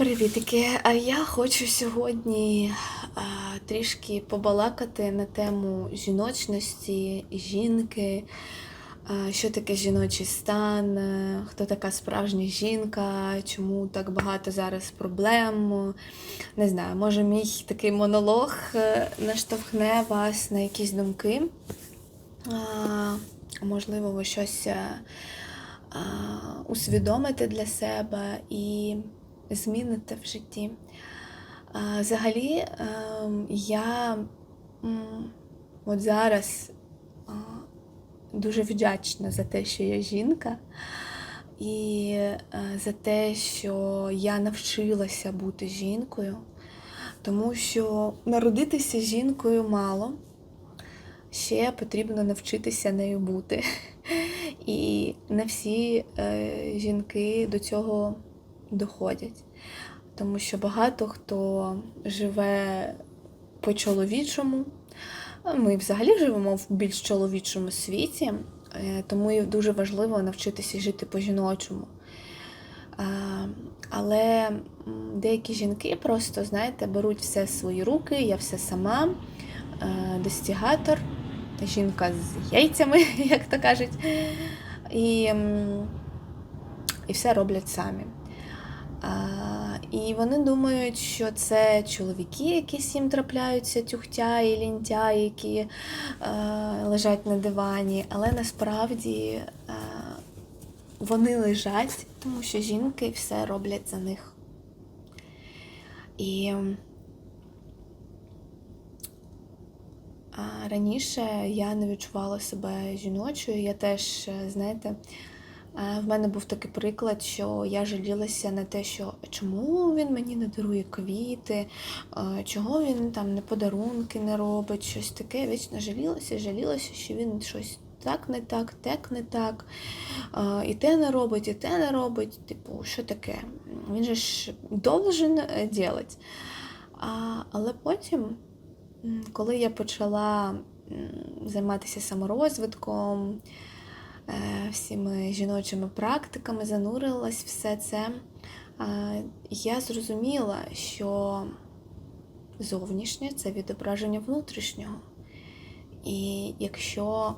Привітики! А я хочу сьогодні а, трішки побалакати на тему жіночності, жінки, а, що таке жіночий стан, е, хто така справжня жінка, чому так багато зараз проблем. Не знаю, може мій такий монолог е, наштовхне вас на якісь думки. А, можливо, ви щось е, а, усвідомите для себе і зміните в житті. Взагалі, ем, я от зараз дуже вдячна за те, що я жінка, і е, за те, що я навчилася бути жінкою, тому що народитися жінкою мало. Ще потрібно навчитися нею бути. І не всі е, жінки до цього доходять. Тому що багато хто живе по-чоловічому. Ми взагалі живемо в більш чоловічому світі, е, тому і дуже важливо навчитися жити по-жіночому. Е, Але деякі жінки просто, знаєте, беруть все в свої руки, я все сама, е, достігатор, жінка з яйцями, як то кажуть, і, і все роблять самі. І вони думають, що це чоловіки, якісь їм трапляються, тюхтяї, лінтяї, які е, лежать на дивані. Але насправді е, вони лежать, тому що жінки все роблять за них. І раніше я не відчувала себе жіночою. Я теж, знаєте, В мене був такий приклад, що я жалілася на те, що чому він мені не дарує квіти, е, чого він там не подарунки не робить, щось таке. Вічно жалілася, жалілася, що він щось так не так, так не так, е, і те не робить, і те не робить. Типу, що таке? Він же ж должен робити. Але потім, коли я почала займатися саморозвитком, е, всіми жіночими практиками, занурилась все це, е, я зрозуміла, що зовнішнє це відображення внутрішнього. І якщо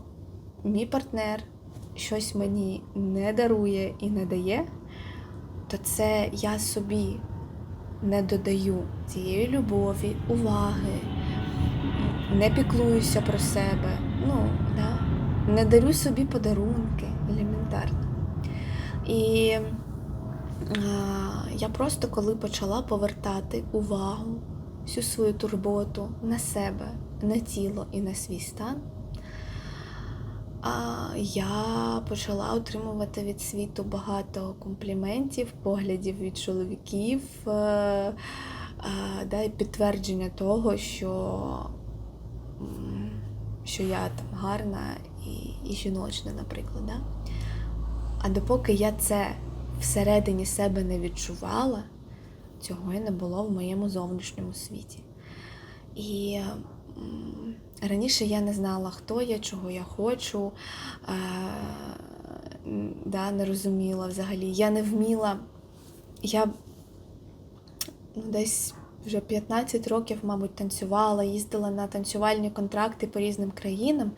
мій партнер щось мені не дарує і не дає, то це я собі не додаю цієї любові, уваги, не піклуюся про себе. Ну, да? Не дарю собі подарунки елементарно. І а, я просто коли почала повертати увагу, всю свою турботу на себе, на тіло і на свій стан, а, я почала отримувати від світу багато компліментів, поглядів від чоловіків, е, е, да, і підтвердження того, що, що я там гарна і, жіночна, наприклад. Да? А допоки я це всередині себе не відчувала, цього і не було в моєму зовнішньому світі. І раніше я не знала, хто я, чого я хочу, е, да, не розуміла взагалі. Я не вміла. Я ну, десь вже 15 років, мабуть, танцювала, їздила на танцювальні контракти по різним країнам.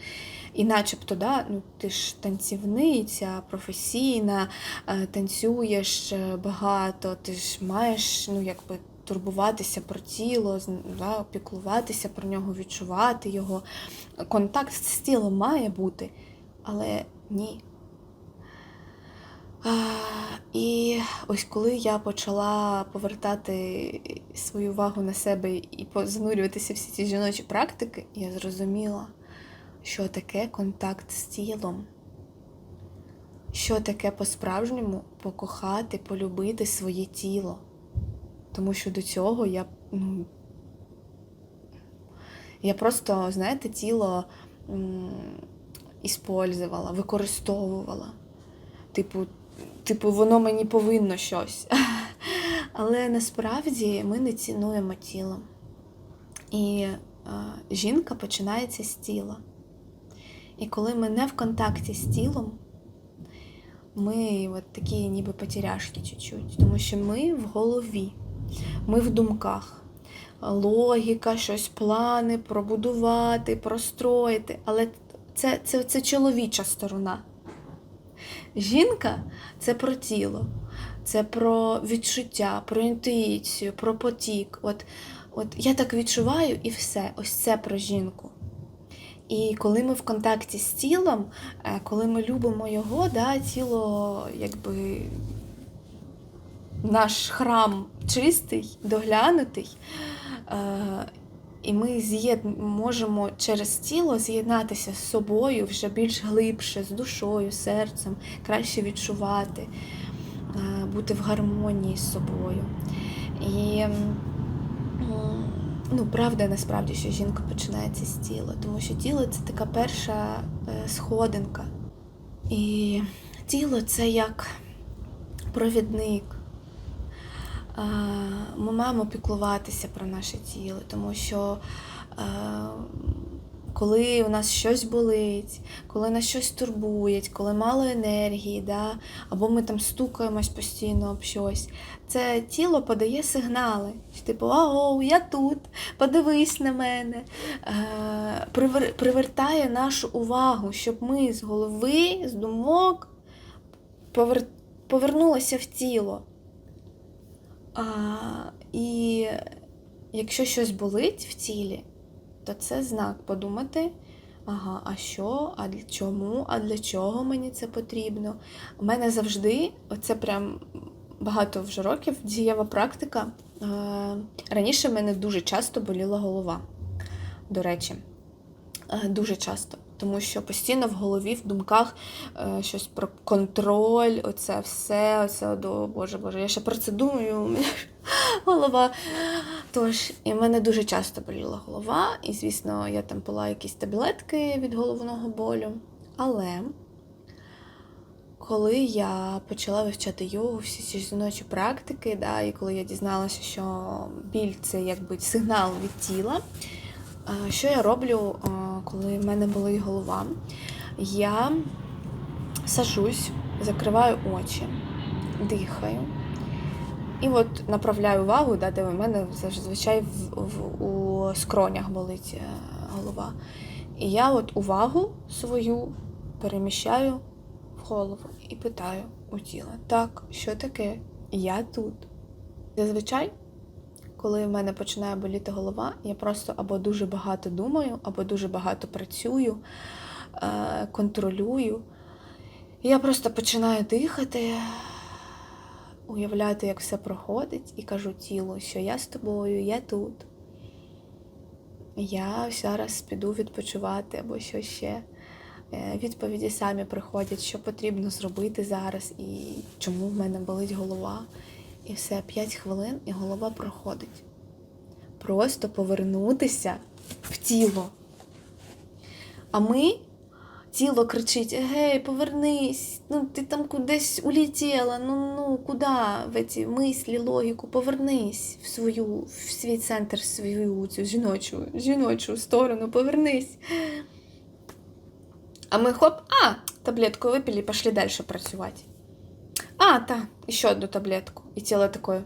І начебто, да, ну, ти ж танцівниця, професійна, е, танцюєш е, багато, ти ж маєш ну, якби, турбуватися про тіло, да, піклуватися про нього, відчувати його. Контакт з тілом має бути, але ні. І ось коли я почала повертати свою увагу на себе і занурюватися всі ці жіночі практики, я зрозуміла, що таке контакт з тілом. Що таке по-справжньому покохати, полюбити своє тіло. Тому що до цього я, ну, я просто, знаєте, тіло іспользувала, використовувала. Типу, типу, воно мені повинно щось. Але насправді ми не цінуємо тіло. І е, жінка починається з тіла. І коли ми не в контакті з тілом, ми от такі ніби потеряшки чуть-чуть, тому що ми в голові. ми в думках. Логіка, щось плани, пробудувати, простроїти. Але це, це, це чоловіча сторона. Жінка це про тіло, це про відчуття, про інтуїцію, про потік. От, от я так відчуваю і все. Ось це про жінку. І коли ми в контакті з тілом, е, коли ми любимо його, да, тіло якби наш храм чистий, доглянутий. Е, і ми можемо через тіло з'єднатися з собою вже більш глибше, з душою, серцем, краще відчувати, е, бути в гармонії з собою. І ну, правда насправді, що жінка починається з тіла, тому що тіло це така перша е, сходинка. І тіло це як провідник. Ми маємо піклуватися про наше тіло, тому що е, коли у нас щось болить, коли нас щось турбує, коли мало енергії, да, або ми там стукаємось постійно об щось, це тіло подає сигнали. Типу, аго, я тут, подивись на мене, е, привер- привертає нашу увагу, щоб ми з голови, з думок повер- повернулися в тіло. А, і якщо щось болить в тілі, то це знак подумати, ага, а що, а для чому, а для чого мені це потрібно. У мене завжди, оце прям багато вже років, дієва практика. Е, Раніше в мене дуже часто боліла голова, до речі, Е, дуже часто. Тому що постійно в голові, в думках е, щось про контроль, оце все, оце до Боже Боже, я ще про це думаю, голова. Тож, і в мене дуже часто боліла голова, і, звісно, я там пила якісь таблетки від головного болю. Але коли я почала вивчати йогу, всі ці жіночі практики, да, і коли я дізналася, що біль це якби сигнал від тіла. Що я роблю, коли в мене болить голова? Я сажусь, закриваю очі, дихаю. І от направляю увагу, да, де в мене зазвичай в, в, у скронях болить е, голова. І я от увагу свою переміщаю в голову і питаю у тіла: так, що таке? Я тут. Зазвичай коли в мене починає боліти голова, я просто або дуже багато думаю, або дуже багато працюю, е, контролюю. Я просто починаю дихати, уявляти, як все проходить, і кажу тілу, що я з тобою, я тут. Я зараз піду відпочивати або що ще. Е, Відповіді самі приходять, що потрібно зробити зараз і чому в мене болить голова. І все, 5 хвилин, і голова проходить. Просто повернутися в тіло. А ми, тіло кричить: Гей, повернись, ну ти там кудись улетіла, ну ну куди в ці мислі, логіку, повернись в свою, в свій центр, в свою цю жіночу, жіночу сторону, повернись. А ми хоп, а, таблетку випили, пішли далі працювати. А, так, ще одну таблетку. І тіло таке.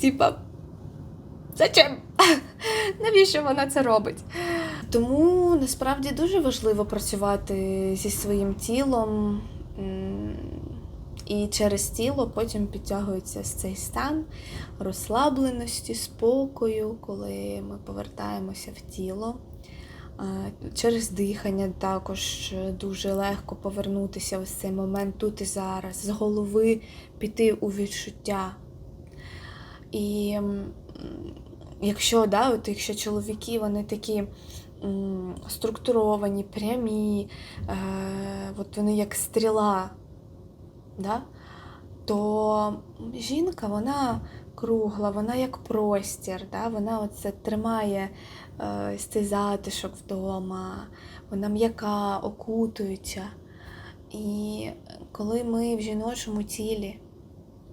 Типа, зачем? Навіщо вона це робить? Тому насправді дуже важливо працювати зі своїм тілом. І через тіло потім підтягується цей стан розслабленості, спокою, коли ми повертаємося в тіло. Через дихання також дуже легко повернутися в цей момент тут і зараз, з голови піти у відчуття. І якщо, да, от, якщо чоловіки вони такі структуровані, прямі, е, от вони як стріла, да, то жінка вона кругла, вона як простір, да, вона оце тримає е, цей затишок вдома, вона м'яка, окутується. І коли ми в жіночому тілі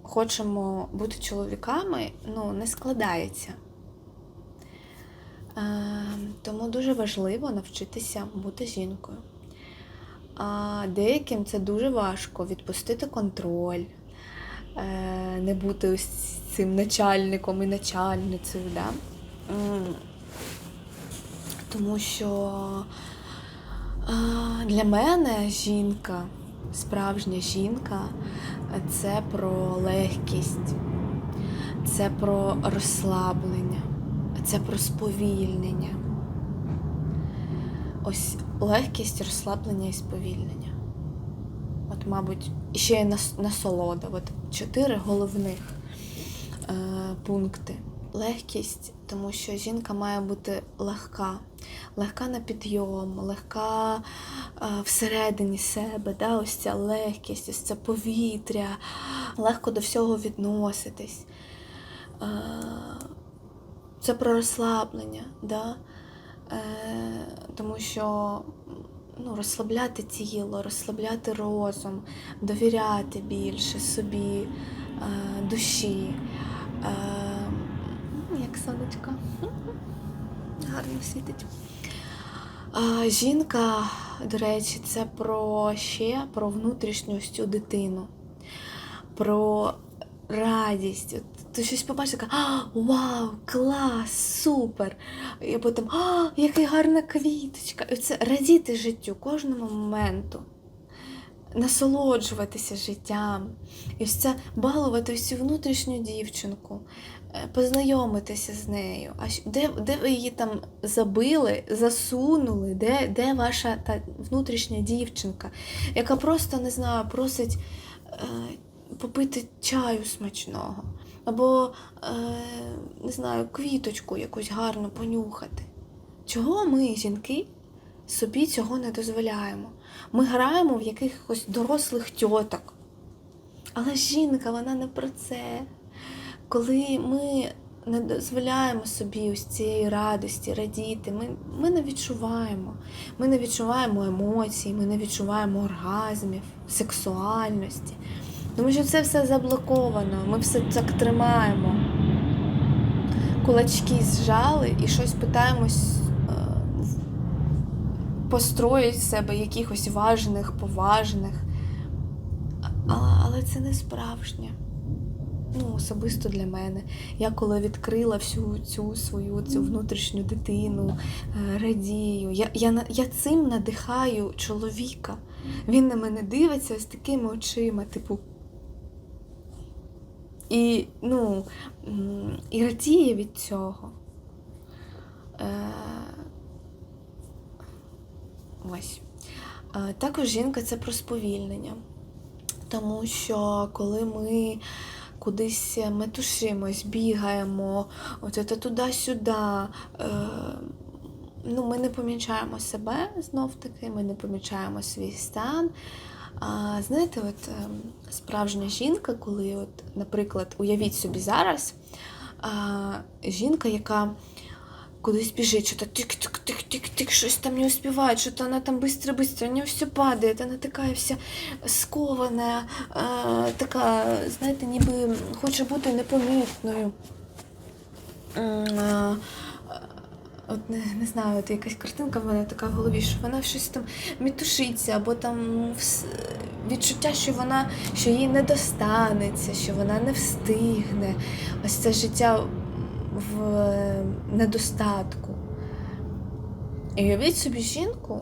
хочемо бути чоловіками, ну, не складається. Е, тому дуже важливо навчитися бути жінкою. А деяким це дуже важко відпустити контроль, е, не бути ось цим начальником і начальницею. Да? Тому що для мене жінка, справжня жінка це про легкість, це про розслаблення, це про сповільнення. Ось легкість, розслаблення і сповільнення. От, мабуть, ще й насолода. От чотири головних е, пункти. Легкість, тому що жінка має бути легка, легка на підйом, легка е, всередині себе, да? ось ця легкість, ось це повітря, легко до всього відноситись. Е, це про розслаблення, да? е, тому що ну, розслабляти тіло, розслабляти розум, довіряти більше собі, е, душі. Е, як сонечко. Гарно світить. А, жінка, до речі, це про ще про внутрішню цю дитину, про радість. Ти щось побачиш, така «А, вау, клас, супер. І потім а, яка гарна квіточка. І це радіти життю, кожному моменту. Насолоджуватися життям. І ось це балувати цю внутрішню дівчинку, е, познайомитися з нею. А де, де ви її там забили, засунули? Де, де ваша та внутрішня дівчинка, яка просто не знаю, просить е, попити чаю смачного, або е, не знаю, квіточку якусь гарну понюхати. Чого ми, жінки, собі цього не дозволяємо? Ми граємо в якихось дорослих тьоток. Але жінка, вона не про це. Коли ми не дозволяємо собі ось цієї радості, радіти, ми, ми не відчуваємо. Ми не відчуваємо емоцій, ми не відчуваємо оргазмів, сексуальності. Тому що це все заблоковано, ми все так тримаємо. Кулачки зжали і щось питаємось е, построїть з себе якихось важних, поважних. Але, але це не справжнє. Ну, особисто для мене. Я коли відкрила всю цю свою цю внутрішню дитину, е, радію. Я, я, я цим надихаю чоловіка. Він на мене дивиться з такими очима, типу. І, ну, і радіє від цього. Е, ось. Е, Також жінка це про сповільнення. Тому що коли ми кудись метушимось, бігаємо, от це туди-сюди, е, ну, ми не помічаємо себе знов таки, ми не помічаємо свій стан. А, знаєте, от е, справжня жінка, коли, от, наприклад, уявіть собі зараз, а, жінка, яка кудись біжить, що-то тик-тик-тик-тик-тик, щось там не успіває, що-то вона там быстро-быстро, у нее все падает, вона така вся скована, е, така, знаєте, ніби хоче бути непомітною. А, От не, не знаю, от якась картинка в мене така в голові, що вона щось там мітушиться, або там відчуття, що вона що їй не достанеться, що вона не встигне. Ось це життя в е, недостатку. І уявіть собі жінку,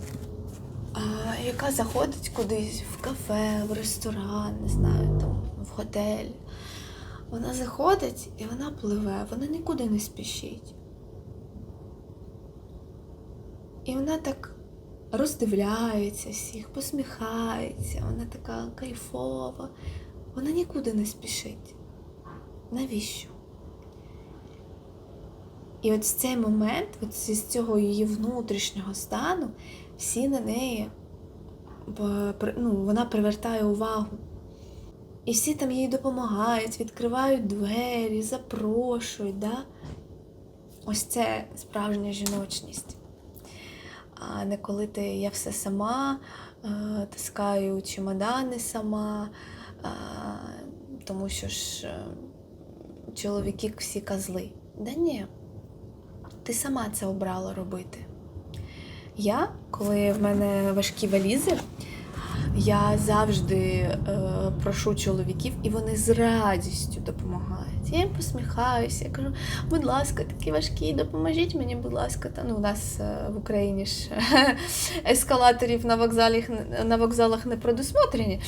яка заходить кудись в кафе, в ресторан, не знаю, там, в готель. Вона заходить і вона пливе, вона нікуди не спішить. І вона так роздивляється всіх, посміхається, вона така кайфова. Вона нікуди не спішить. Навіщо? І от з цей момент, от з цього її внутрішнього стану, всі на неї ну, вона привертає увагу. І всі там їй допомагають, відкривають двері, запрошують. Да? Ось це справжня жіночність. А не коли ти я все сама, е, таскаю чемодани сама, е, тому що ж е, чоловіки всі козли. Да ні, ти сама це обрала робити. Я, коли в мене важкі валізи, я завжди е, прошу чоловіків, і вони з радістю допомагають. Я їм посміхаюся, я кажу, будь ласка, такі важкі, допоможіть мені, будь ласка. Та ну у нас е, в Україні ж ескалаторів на вокзалах, на вокзалах не предусмотрені.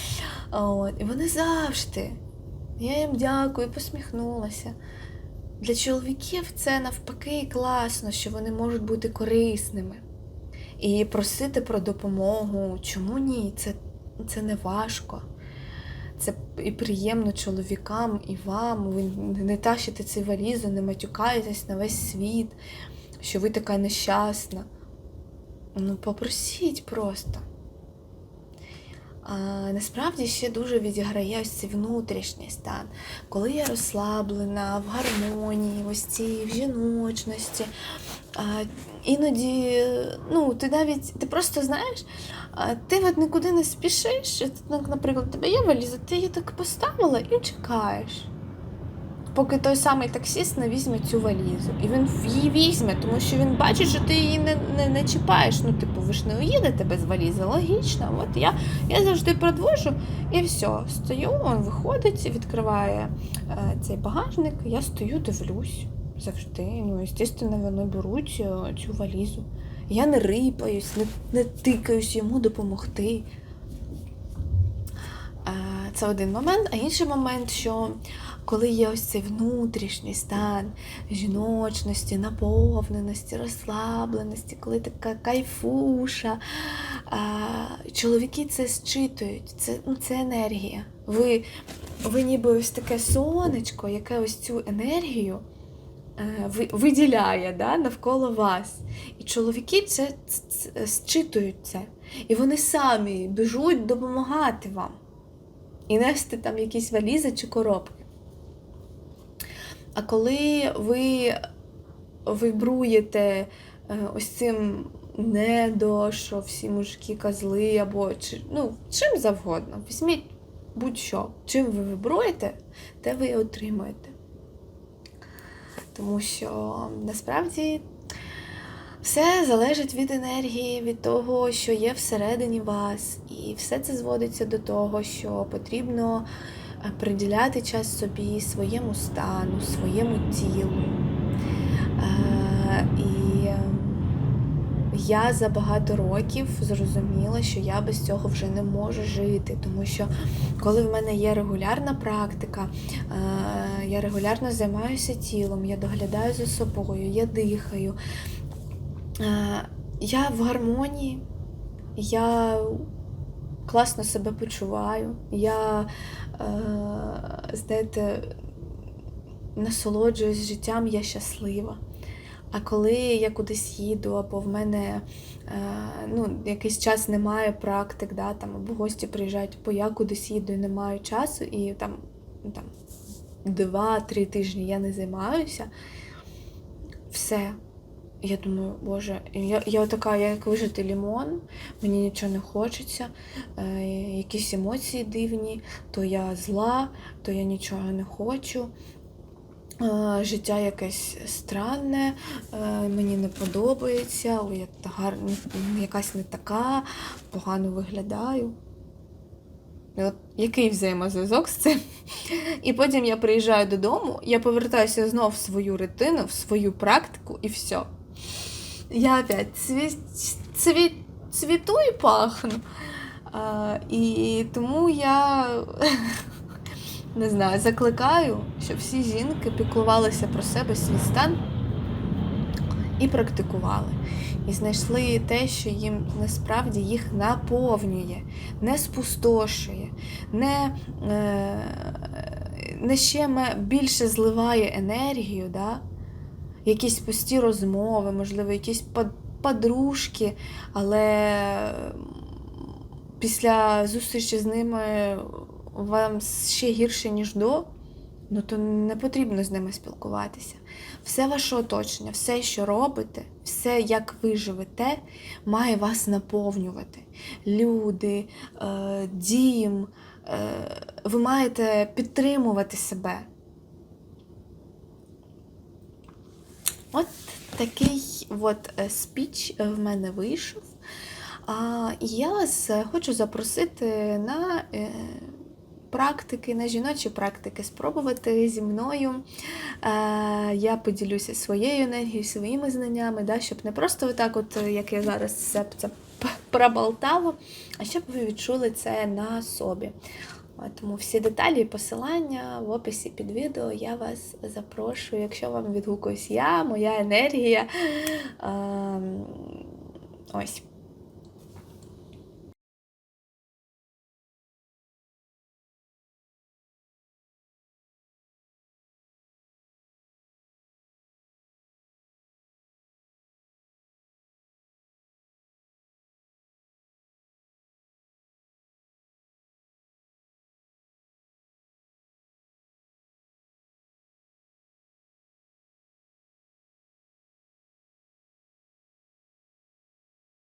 От, і вони завжди. Я їм дякую, посміхнулася. Для чоловіків це навпаки класно, що вони можуть бути корисними. І просити про допомогу. Чому ні? Це, це не важко. Це і приємно чоловікам, і вам. Ви не тащите цю валізу, не матюкаєтесь на весь світ, що ви така нещасна. Ну, попросіть просто. А, насправді ще дуже відіграє ось цей внутрішній стан, коли я розслаблена, в гармонії, ось цій в жіночності. А, іноді, ну, ти навіть ти просто знаєш, ти от нікуди не спішиш. Наприклад, у тебе є валіза, ти її так поставила і чекаєш. Поки той самий таксіст не візьме цю валізу. І він її візьме, тому що він бачить, що ти її не не, не чіпаєш. Ну, типу, ви ж не уїдете без валізи. Логічно. От я я завжди продвожу і все. Стою, він виходить, відкриває е, цей багажник, я стою, дивлюсь завжди. Ну, звісно, вони беруть е, цю валізу. Я не рипаюсь, не, не тикаюсь йому допомогти. Е, це один момент, а інший момент, що коли є ось цей внутрішній стан жіночності, наповненості, розслабленості, коли така кайфуша, а, чоловіки це зчитують, це ну, це енергія. Ви ви ніби ось таке сонечко, яке ось цю енергію е, виділяє да, навколо вас. І чоловіки це, це, це зчитують це. І вони самі біжуть допомагати вам. І нести там якісь валізи чи коробки. А коли ви вибруєте е, ось цим недо, що всі мужики козли, або чи, ну, чим завгодно, візьміть будь-що, чим ви вибруєте, те ви і отримуєте. Тому що насправді все залежить від енергії, від того, що є всередині вас. І все це зводиться до того, що потрібно приділяти час собі, своєму стану, своєму тілу. Е, і я за багато років зрозуміла, що я без цього вже не можу жити, тому що коли в мене є регулярна практика, е, я регулярно займаюся тілом, я доглядаю за собою, я дихаю, е, я в гармонії, я класно себе почуваю, я Е, знаєте, насолоджуюсь життям, я щаслива. А коли я кудись їду, або в мене е, ну, якийсь час немає практик, да, там, або гості приїжджають, бо я кудись їду і не маю часу, і там ну, там два-три тижні я не займаюся, все. Я думаю, боже, я я така, як вижити лімон, мені нічого не хочеться, е, якісь емоції дивні, то я зла, то я нічого не хочу. Життя якесь странне, е, мені не подобається, о, я гарна, якась не така, погано виглядаю. От Який взаємозв'язок з цим? І потім я приїжджаю додому, я повертаюся знову в свою ретину, в свою практику і все я опять цві... Цві... цвіту і пахну. А, І тому я не знаю, закликаю, щоб всі жінки піклувалися про себе свій стан і практикували. І знайшли те, що їм насправді їх наповнює, не спустошує, не е, не ще більше зливає енергію. Да? якісь пусті розмови, можливо, якісь подружки, але після зустрічі з ними вам ще гірше, ніж до, ну то не потрібно з ними спілкуватися. Все ваше оточення, все, що робите, все, як ви живете, має вас наповнювати. Люди, е, дім, е, ви маєте підтримувати себе. От такий от е, спіч в мене вийшов. А, я вас хочу запросити на е, практики, на жіночі практики спробувати зі мною. Е, Я поділюся своєю енергією, своїми знаннями, да, щоб не просто отак, от, як я зараз все це проболтала, а щоб ви відчули це на собі. Тому всі деталі і посилання в описі під відео. Я вас запрошую, якщо вам відгукуюсь я, моя енергія. Ем, Ось.